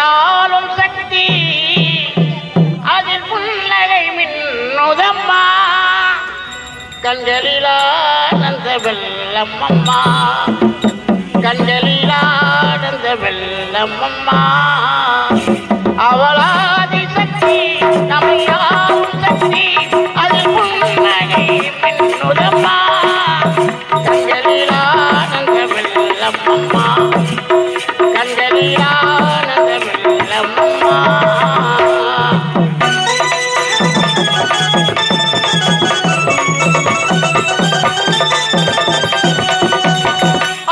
ஆளும் சக்தி. அதில் புன்னகை மின்னுதம்மா. கண்களிலானந்த வெள்ளம் அம்மா கண்களிலானந்த வெள்ளம் அம்மா அவளாதி சக்தி நம்மையாளும் சக்தி. அதில் புன்னகை மின்னுதம்மா. கண்களிலானந்த வெள்ளம் அம்மா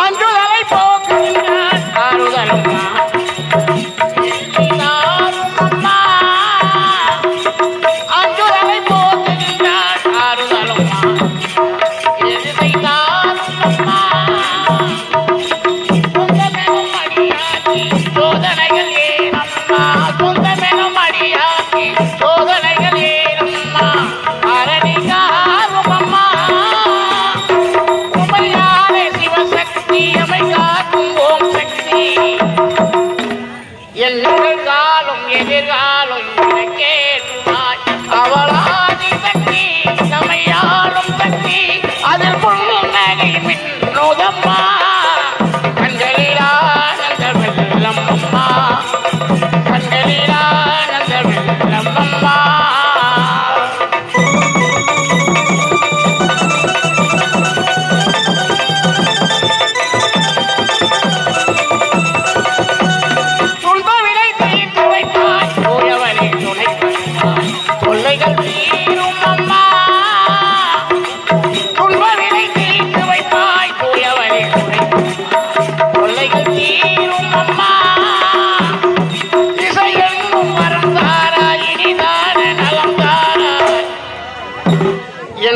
அஞ்சுதலை போக்குகின்றான் ஆறுதலம்மா தாருமம்மா. அஞ்சுதலை போக்குகின்றான் ஆறுதலம்மா. எதிரை தாருமம்மா. சொந்தமெனும் அடியாக்கி